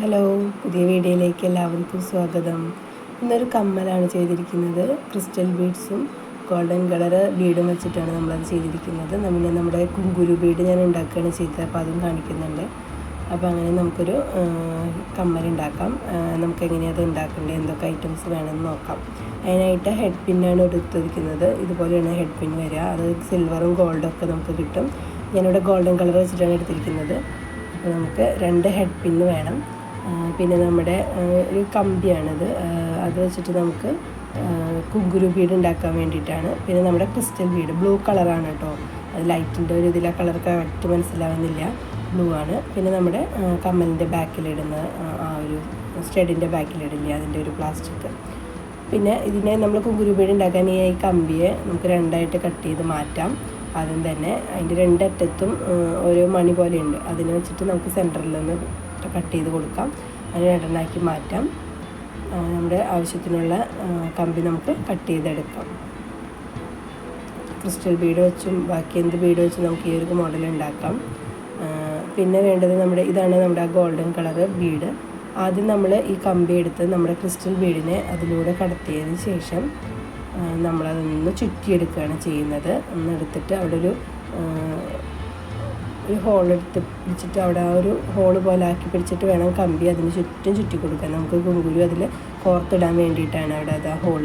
Hello പുതിയ വീഡിയോയിലേക്ക് എല്ലാവർക്കും സ്വാഗതം. ഇന്നൊരു കമ്മലാണ് ചെയ്തിരിക്കുന്നത്. ക്രിസ്റ്റൽ ബീഡ്സും ഗോൾഡൻ കളർ ബീഡും വെച്ചിട്ടാണ് നമ്മളത് ചെയ്തിരിക്കുന്നത്. നമ്മൾ നമ്മുടെ കുങ്കുരു ബീഡ് ഞാൻ ഉണ്ടാക്കുകയാണ് ചെയ്തത്. അപ്പോൾ അതും കാണിക്കുന്നുണ്ട്. അപ്പോൾ അങ്ങനെ നമുക്കൊരു കമ്മൽ ഉണ്ടാക്കാം. നമുക്ക് എങ്ങനെയാണ് അത് ഉണ്ടാക്കേണ്ടത്? എന്തൊക്കെ ഐറ്റംസ് വേണമെന്ന് നോക്കാം. അതിനായിട്ട് ഹെഡ് പിന്നാണ് എടുത്തിരിക്കുന്നത് ഇതുപോലെയാണ് ഹെഡ് പിൻ വരിക. അത് സിൽവറും ഗോൾഡും ഒക്കെ നമുക്ക് കിട്ടും. ഞാനിവിടെ ഗോൾഡൻ കളർ വെച്ചിട്ടാണ് എടുത്തിരിക്കുന്നത്. അപ്പോൾ നമുക്ക് രണ്ട് ഹെഡ് പിന്ന് വേണം. പിന്നെ നമ്മുടെ ഒരു കമ്പിയാണത്. അത് വെച്ചിട്ട് നമുക്ക് കുങ്കുരു ബീഡ് ഉണ്ടാക്കാൻ വേണ്ടിയിട്ടാണ്. പിന്നെ നമ്മുടെ ക്രിസ്റ്റൽ ബീഡ് ബ്ലൂ കളറാണ് കേട്ടോ അത് ലൈറ്റിന്റെ ഒരു ഇതിലെ കളർ കറക്റ്റ് മനസ്സിലാവുന്നില്ല. ബ്ലൂ ആണ്. പിന്നെ നമ്മുടെ കമ്മലിന്റെ ബാക്കിലിടുന്ന ആ, ഒരു സ്റ്റഡിന്റെ ബാക്കിലിടില്ലേ അതിന്റെ ഒരു പ്ലാസ്റ്റിക്. പിന്നെ ഇതിനെ നമ്മൾ കുങ്കുരു ബീഡ് ഉണ്ടാക്കാൻ ഈ കമ്പിയെ നമുക്ക് രണ്ടായിട്ട് കട്ട് ചെയ്ത് മാറ്റാം. ആദ്യം തന്നെ അതിന്റെ രണ്ടറ്റത്തും ഒരു മണി പോലെയുണ്ട്. അതിനെ വെച്ചിട്ട് നമുക്ക് സെന്ററിലൊന്ന് കട്ട് ചെയ്ത് കൊടുക്കാം. അതിന് ഇടനാക്കി മാറ്റാം. നമ്മുടെ ആവശ്യത്തിനുള്ള കമ്പി നമുക്ക് കട്ട് ചെയ്തെടുക്കാം. ക്രിസ്റ്റൽ ബീഡ് വെച്ചും ബാക്കി എന്ത് ബീഡ് വെച്ചും നമുക്ക് ഈ ഒരു മോഡൽ ഉണ്ടാക്കാം. പിന്നെ വേണ്ടത് നമ്മുടെ ഇതാണ് നമ്മുടെ ആ ഗോൾഡൻ കളർ ബീഡ്. ആദ്യം നമ്മൾ ഈ കമ്പി എടുത്ത് നമ്മുടെ ക്രിസ്റ്റൽ ബീഡിനെ അതിലൂടെ കടത്തിയതിന് ശേഷം നമ്മളതിൽ നിന്ന് ചുറ്റിയെടുക്കുകയാണ് ചെയ്യുന്നത്. ഒന്ന് എടുത്തിട്ട് അവിടെ ഒരു ഒരു ഹോളെടുത്ത് പിടിച്ചിട്ട് അവിടെ ആ ഒരു ഹോൾ പോലെ ആക്കി പിടിച്ചിട്ട് വേണം കമ്പി അതിന് ചുറ്റും ചുറ്റി കൊടുക്കാൻ നമുക്ക് കുങ്കുരു അതിൽ കോർത്തിടാൻ വേണ്ടിയിട്ടാണ് അവിടെ അത് ആ ഹോൾ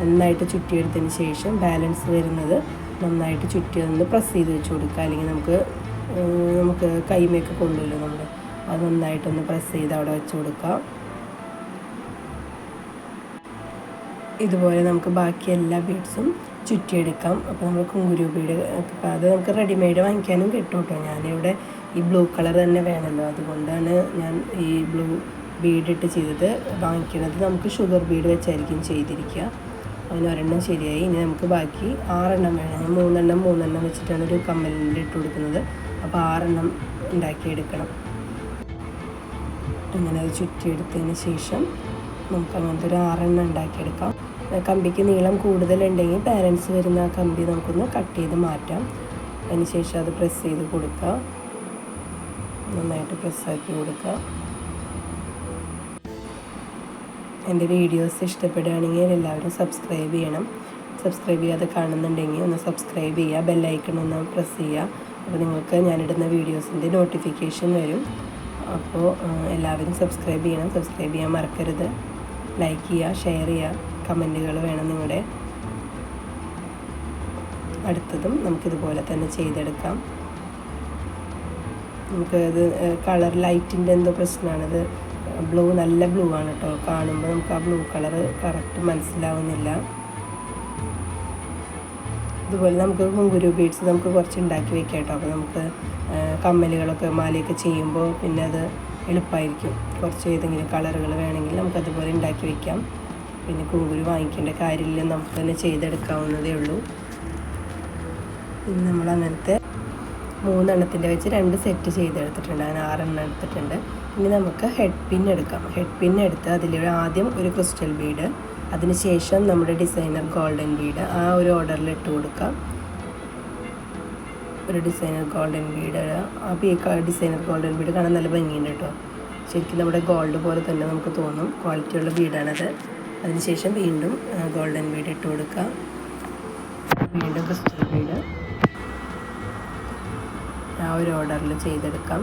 നന്നായിട്ട് ചുറ്റിയെടുത്തതിന് ശേഷം ബാലൻസ് വരുന്നത് നന്നായിട്ട് ചുറ്റി ഒന്ന് പ്രസ് ചെയ്ത് വെച്ച് കൊടുക്കുക. അല്ലെങ്കിൽ നമുക്ക് നമുക്ക് കൈമയൊക്കെ കൊണ്ടുവല്ലോ നമ്മൾ അത് നന്നായിട്ടൊന്ന് പ്രസ് ചെയ്ത് അവിടെ വെച്ച് കൊടുക്കുക. ഇതുപോലെ നമുക്ക് ബാക്കി എല്ലാ ബീഡ്സും ചുറ്റിയെടുക്കാം. അപ്പോൾ നമ്മൾ കുങ്കുരൂപയുടെ അത് നമുക്ക് റെഡിമെയ്ഡ് വാങ്ങിക്കാനും കിട്ടും കേട്ടോ ഞാനിവിടെ ഈ ബ്ലൂ കളർ തന്നെ വേണമല്ലോ അതുകൊണ്ടാണ് ഞാൻ ഈ ബ്ലൂ ബീഡ് ഇട്ട് ചെയ്തത്. വാങ്ങിക്കുന്നത് നമുക്ക് ഷുഗർ ബീഡ് വെച്ചായിരിക്കും ചെയ്തിരിക്കുക. അതിന് ഒരെണ്ണം ശരിയായി. ഇനി നമുക്ക് ബാക്കി ആറെണ്ണം വേണം. ഞാൻ മൂന്നെണ്ണം മൂന്നെണ്ണം വെച്ചിട്ടാണ് ഒരു കമ്മലിൽ ഇട്ട് കൊടുക്കുന്നത്. അപ്പോൾ ആറെണ്ണം ഉണ്ടാക്കിയെടുക്കണം. അങ്ങനെ അത് ചുറ്റിയെടുത്തതിന് ശേഷം നമുക്ക് അങ്ങനത്തെ ഒരു ആറെണ്ണം ഉണ്ടാക്കിയെടുക്കാം. കമ്പിക്ക് നീളം കൂടുതലുണ്ടെങ്കിൽ പാരൻസ് വരുന്ന ആ കമ്പി നമുക്കൊന്ന് കട്ട് ചെയ്ത് മാറ്റാം. അതിനുശേഷം അത് പ്രസ് ചെയ്ത് കൊടുക്കുക നന്നായിട്ട് പ്രസ്സാക്കി കൊടുക്കുക എന്റെ വീഡിയോസ് ഇഷ്ടപ്പെടുകയാണെങ്കിൽ എല്ലാവരും സബ്സ്ക്രൈബ് ചെയ്യണം. സബ്സ്ക്രൈബ് ചെയ്യാതെ കാണുന്നുണ്ടെങ്കിൽ ഒന്ന് സബ്സ്ക്രൈബ് ചെയ്യുക ബെല്ലൈക്കൺ ഒന്ന് പ്രസ് ചെയ്യുക. അപ്പോൾ നിങ്ങൾക്ക് ഞാനിടുന്ന വീഡിയോസിന്റെ നോട്ടിഫിക്കേഷൻ വരും. അപ്പോൾ എല്ലാവരും സബ്സ്ക്രൈബ് ചെയ്യണം. സബ്സ്ക്രൈബ് ചെയ്യാൻ മറക്കരുത്. ലൈക്ക് ചെയ്യുക ഷെയർ ചെയ്യുക. കമന്റുകൾ വേണം നിങ്ങളുടെ അടുത്തതും നമുക്കിതുപോലെ തന്നെ ചെയ്തെടുക്കാം. നമുക്ക് അത് കളർ ലൈറ്റിന്റെ എന്തോ പ്രശ്നമാണത്. ബ്ലൂ നല്ല ബ്ലൂ ആണ് കേട്ടോ. കാണുമ്പോൾ നമുക്ക് ആ ബ്ലൂ കളർ കറക്റ്റ് മനസ്സിലാവുന്നില്ല. ഇതുപോലെ നമുക്ക് കുങ്കുരു ബീഡ്സ് നമുക്ക് കുറച്ച് ഉണ്ടാക്കി വെക്കാം കേട്ടോ. അപ്പോൾ നമുക്ക് കമ്മലുകളൊക്കെ മാലയൊക്കെ ചെയ്യുമ്പോൾ പിന്നെ അത് എളുപ്പമായിരിക്കും. കുറച്ച് ഏതെങ്കിലും കളറുകൾ വേണമെങ്കിൽ നമുക്കതുപോലെ ഉണ്ടാക്കി വെക്കാം. പിന്നെ കൂകുരു വാങ്ങിക്കേണ്ട കാര്യമില്ല. നമുക്ക് തന്നെ ചെയ്തെടുക്കാവുന്നതേ ഉള്ളൂ. ഇനി നമ്മൾ അങ്ങനത്തെ മൂന്നെണ്ണത്തിന്റെ വെച്ച് രണ്ട് സെറ്റ് ചെയ്തെടുത്തിട്ടുണ്ട്. അങ്ങനെ ആറെണ്ണം എടുത്തിട്ടുണ്ട്. ഇനി നമുക്ക് ഹെഡ് പിൻ എടുക്കാം. ഹെഡ് പിൻ എടുത്ത് അതിൽ ആദ്യം ഒരു ക്രിസ്റ്റൽ ബീഡ് അതിനുശേഷം നമ്മുടെ ഡിസൈനർ ഗോൾഡൻ ബീഡ് ആ ഒരു ഓർഡറിൽ ഇട്ട് കൊടുക്കാം. ഒരു ഡിസൈനർ ഗോൾഡൻ ബീഡ് ആ ഈ ഡിസൈനർ ഗോൾഡൻ ബീഡ് കാണാൻ നല്ല ഭംഗിയുണ്ട് കേട്ടോ. ശരിക്കും നമ്മുടെ ഗോൾഡ് പോലെ തന്നെ നമുക്ക് തോന്നും. ക്വാളിറ്റിയുള്ള ബീഡാണത്. അതിനുശേഷം വീണ്ടും ഗോൾഡൻ ബീഡ് ഇട്ട് കൊടുക്കുക. വീണ്ടും ക്രിസ്റ്റൽ ബീഡ്. ആ ഒരു ഓർഡറിൽ ചെയ്തെടുക്കാം.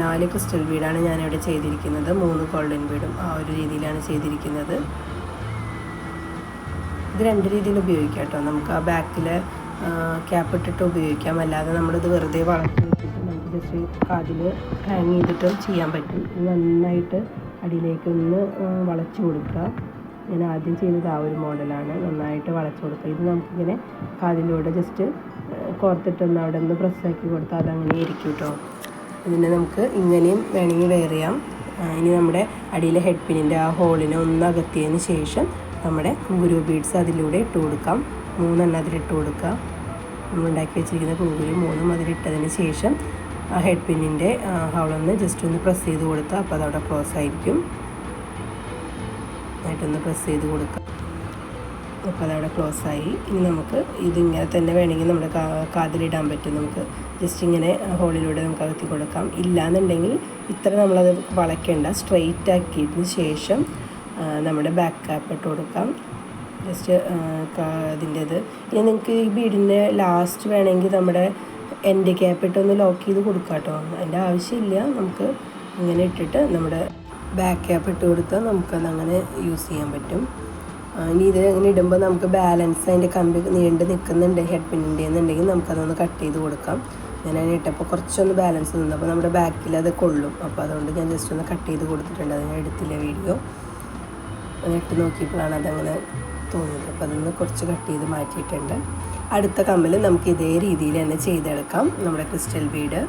നാല് ക്രിസ്റ്റൽ ബീഡാണ് ഞാനിവിടെ ചെയ്തിരിക്കുന്നത്. മൂന്ന് ഗോൾഡൻ ബീഡും ആ ഒരു രീതിയിലാണ് ചെയ്തിരിക്കുന്നത്. ഇത് രണ്ട് രീതിയിൽ ഉപയോഗിക്കാം കേട്ടോ. നമുക്ക് ആ ബാക്കിൽ ക്യാപ്പ് ഇട്ടിട്ട് ഉപയോഗിക്കാം. അല്ലാതെ നമ്മളിത് വെറുതെ വളർത്തി ജസ്റ്റ് കാതിൽ ഹാങ് ചെയ്തിട്ടും ചെയ്യാൻ പറ്റും. നന്നായിട്ട് അടിയിലേക്ക് ഒന്ന് വളച്ചു കൊടുക്കുക. ഞാൻ ആദ്യം ചെയ്തത് ആ ഒരു മോഡലാണ് നന്നായിട്ട് വളച്ചു കൊടുക്കുക. ഇത് നമുക്കിങ്ങനെ കാതിലൂടെ ജസ്റ്റ് കോർത്തിട്ടൊന്ന് അവിടെ ഒന്ന് പ്രസ്സാക്കി കൊടുത്താൽ അതങ്ങനെ ഇരിക്കും കേട്ടോ ഇതിനെ നമുക്ക് ഇങ്ങനെയും വേണമെങ്കിൽ വെയർ ചെയ്യാം. ഇനി നമ്മുടെ അടിയിലെ ഹെഡ് പിന്നിന്റെ ആ ഹോളിനെ ഒന്ന് അകത്തിയതിന് ശേഷം നമ്മുടെ കുങ്കുരു ബീഡ്സ് അതിലൂടെ ഇട്ട് കൊടുക്കാം. മൂന്നെണ്ണം അതിലിട്ട് കൊടുക്കുക. നമ്മൾ ഉണ്ടാക്കി വെച്ചിരിക്കുന്ന കുങ്കുരു മൂന്നും അതിലിട്ടതിന് ശേഷം ആ ഹെഡ് പിന്നിന്റെ ഹോളൊന്ന് ജസ്റ്റ് ഒന്ന് പ്രസ് ചെയ്ത് കൊടുത്താൽ അപ്പോൾ അതവിടെ ക്ലോസ് ആയിരിക്കും. ആയിട്ടൊന്ന് പ്രസ് ചെയ്ത് കൊടുക്കുക അപ്പോൾ അതവിടെ ക്ലോസ് ആയി. ഇനി നമുക്ക് ഇതിങ്ങനെ തന്നെ വേണമെങ്കിൽ നമ്മുടെ കാതിലിടാൻ പറ്റും നമുക്ക്. ജസ്റ്റ് ഇങ്ങനെ ഹോളിലൂടെ നമുക്ക് അകത്തി കൊടുക്കാം. ഇല്ലാന്നുണ്ടെങ്കിൽ ഇത്ര നമ്മളത് വളയ്ക്കേണ്ട. സ്ട്രെയിറ്റ് ആക്കിയതിന് ശേഷം നമ്മുടെ ബാക്ക് ക്യാപ്പ് ഇട്ട് കൊടുക്കാം. ജസ്റ്റ് ഇതിന്റേത്. ഇനി നിങ്ങൾക്ക് ഈ ബീഡിന്റെ ലാസ്റ്റ് വേണമെങ്കിൽ നമ്മുടെ എന്റെ ക്യാപ്പിട്ട് ഒന്ന് ലോക്ക് ചെയ്ത് കൊടുക്കാട്ടോ. അതിന്റെ ആവശ്യമില്ല. നമുക്ക് ഇങ്ങനെ ഇട്ടിട്ട് നമ്മുടെ ബാക്ക് ക്യാപ്പ് ഇട്ട് കൊടുത്താൽ നമുക്കത് അങ്ങനെ യൂസ് ചെയ്യാൻ പറ്റും. ഇനി ഇത് അങ്ങനെ ഇടുമ്പോൾ നമുക്ക് ബാലൻസ് അതിന്റെ കമ്പി നീണ്ട് നിൽക്കുന്നുണ്ട് ഹെഡ് പിന്നിന്റെ എന്നുണ്ടെങ്കിൽ നമുക്കതൊന്ന് കട്ട് ചെയ്ത് കൊടുക്കാം. ഞാൻ അതിന് ഇട്ടപ്പോൾ കുറച്ചൊന്ന് ബാലൻസ് നിന്ന്. അപ്പോൾ നമ്മുടെ ബാക്കിൽ അത് കൊള്ളും. അപ്പോൾ അതുകൊണ്ട് ഞാൻ ജസ്റ്റ് ഒന്ന് കട്ട് ചെയ്ത് കൊടുത്തിട്ടുണ്ട്. അത് ഞാൻ എടുത്തില്ല വീഡിയോ ഇട്ട് നോക്കിയപ്പോഴാണ് അതങ്ങനെ തോന്നിയത് അപ്പോൾ അതൊന്ന് കുറച്ച് കട്ട് ചെയ്ത് മാറ്റിയിട്ടുണ്ട്. അടുത്ത കമ്മൽ നമുക്ക് ഇതേ രീതിയിൽ തന്നെ ചെയ്തെടുക്കാം. നമ്മുടെ crystal bead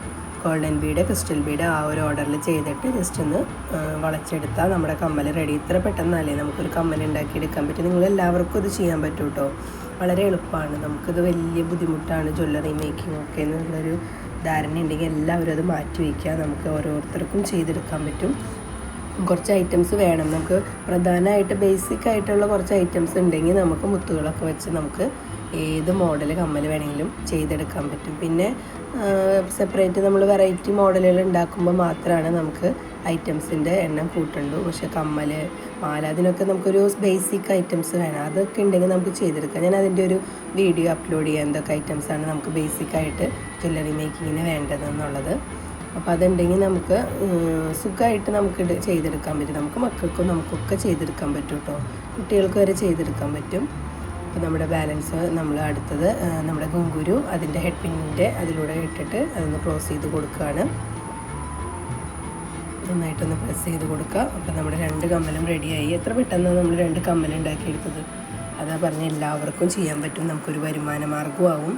golden bead crystal bead ആ ഒരു ഓർഡറിൽ ചെയ്തിട്ട് ജസ്റ്റ് ഒന്ന് വളച്ചെടുത്താൽ നമ്മുടെ കമ്മൽ റെഡി ഇത്ര പെട്ടെന്നല്ലേ നമുക്കൊരു കമ്മൽ ഉണ്ടാക്കിയെടുക്കാൻ പറ്റും. നിങ്ങൾ എല്ലാവർക്കും ഇത് ചെയ്യാൻ പറ്റും കേട്ടോ വളരെ എളുപ്പമാണ്. നമുക്കിത് വലിയ ബുദ്ധിമുട്ടാണ് ജ്വല്ലറി മേക്കിംഗ് ഒക്കെ എന്നുള്ളൊരു ധാരണ ഉണ്ടെങ്കിൽ എല്ലാവരും അത് മാറ്റി വയ്ക്കുക നമുക്ക് ഓരോരുത്തർക്കും ചെയ്തെടുക്കാൻ പറ്റും. കുറച്ച് ഐറ്റംസ് വേണം. നമുക്ക് പ്രധാനമായിട്ട് ബേസിക് ആയിട്ടുള്ള കുറച്ച് ഐറ്റംസ് ഉണ്ടെങ്കിൽ നമുക്ക് മുത്തുകളൊക്കെ വെച്ച് നമുക്ക് ഏത് മോഡൽ കമ്മൽ വേണമെങ്കിലും ചെയ്തെടുക്കാൻ പറ്റും. പിന്നെ സെപ്പറേറ്റ് നമ്മൾ വെറൈറ്റി മോഡലുകൾ ഉണ്ടാക്കുമ്പോൾ മാത്രമാണ് നമുക്ക് ഐറ്റംസിന്റെ എണ്ണം കൂട്ടുള്ളൂ പക്ഷേ കമ്മൽ മാല അതിനൊക്കെ നമുക്കൊരു ബേസിക് ഐറ്റംസ് വേണം. അതൊക്കെ ഉണ്ടെങ്കിൽ നമുക്ക് ചെയ്തെടുക്കാം. ഞാൻ അതിന്റെ ഒരു വീഡിയോ അപ്ലോഡ് ചെയ്യാൻ എന്തൊക്കെ ഐറ്റംസാണ് നമുക്ക് ബേസിക്കായിട്ട് ജ്വല്ലറി മേക്കിങ്ങിന് വേണ്ടതെന്നുള്ളത്. അപ്പോൾ അതുണ്ടെങ്കിൽ നമുക്ക് സുഖമായിട്ട് നമുക്ക് ചെയ്തെടുക്കാൻ പറ്റും. നമുക്ക് മക്കൾക്കും നമുക്കൊക്കെ ചെയ്തെടുക്കാൻ പറ്റും കേട്ടോ കുട്ടികൾക്ക് വരെ ചെയ്തെടുക്കാൻ പറ്റും. അപ്പോൾ നമ്മുടെ ബാലൻസ് നമ്മൾ അടുത്തത് നമ്മുടെ ഗുങ്കുരു അതിന്റെ ഹെഡ് പിന്നിന്റെ അതിലൂടെ ഇട്ടിട്ട് അതൊന്ന് ക്ലോസ് ചെയ്ത് കൊടുക്കുകയാണ് നന്നായിട്ടൊന്ന് പ്രസ് ചെയ്ത് കൊടുക്കുക അപ്പോൾ നമ്മുടെ രണ്ട് കമ്മലും റെഡിയായി എത്ര പെട്ടെന്ന് നമ്മൾ രണ്ട് കമ്മൽ ഉണ്ടാക്കിയെടുത്തത്? അതാ പറഞ്ഞ എല്ലാവർക്കും ചെയ്യാൻ പറ്റും. നമുക്കൊരു വരുമാന മാർഗമാവും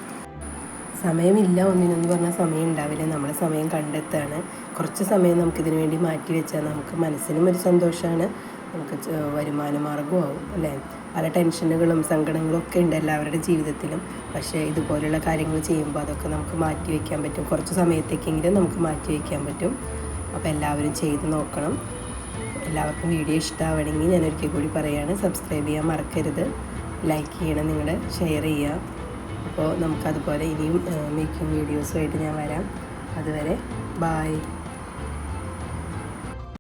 സമയമില്ല ഒന്നിനെന്ന് പറഞ്ഞാൽ സമയം ഉണ്ടാവില്ല നമ്മുടെ സമയം കണ്ടെത്താണ്. കുറച്ച് സമയം നമുക്കിതിനു വേണ്ടി മാറ്റി വെച്ചാൽ നമുക്ക് മനസ്സിനും ഒരു സന്തോഷമാണ്. നമുക്ക് വരുമാന മാർഗമാവും അല്ലേ? പല ടെൻഷനുകളും സങ്കടങ്ങളും ഒക്കെ ഉണ്ട് എല്ലാവരുടെ ജീവിതത്തിലും. പക്ഷേ ഇതുപോലെയുള്ള കാര്യങ്ങൾ ചെയ്യുമ്പോൾ അതൊക്കെ നമുക്ക് മാറ്റി വയ്ക്കാൻ പറ്റും. കുറച്ച് സമയത്തേക്കെങ്കിലും നമുക്ക് മാറ്റി വയ്ക്കാൻ പറ്റും. അപ്പോൾ എല്ലാവരും ചെയ്ത് നോക്കണം. എല്ലാവർക്കും വീഡിയോ ഇഷ്ടമാവണമെങ്കിൽ ഞാൻ ഒരിക്കൽ കൂടി പറയുകയാണ് സബ്സ്ക്രൈബ് ചെയ്യാൻ മറക്കരുത്. ലൈക്ക് ചെയ്യണം നിങ്ങൾ ഷെയർ ചെയ്യുക. അപ്പോൾ നമുക്കതുപോലെ ഇനിയും മേക്കിംഗ് വീഡിയോസുമായിട്ട് ഞാൻ വരാം. അതുവരെ ബായ്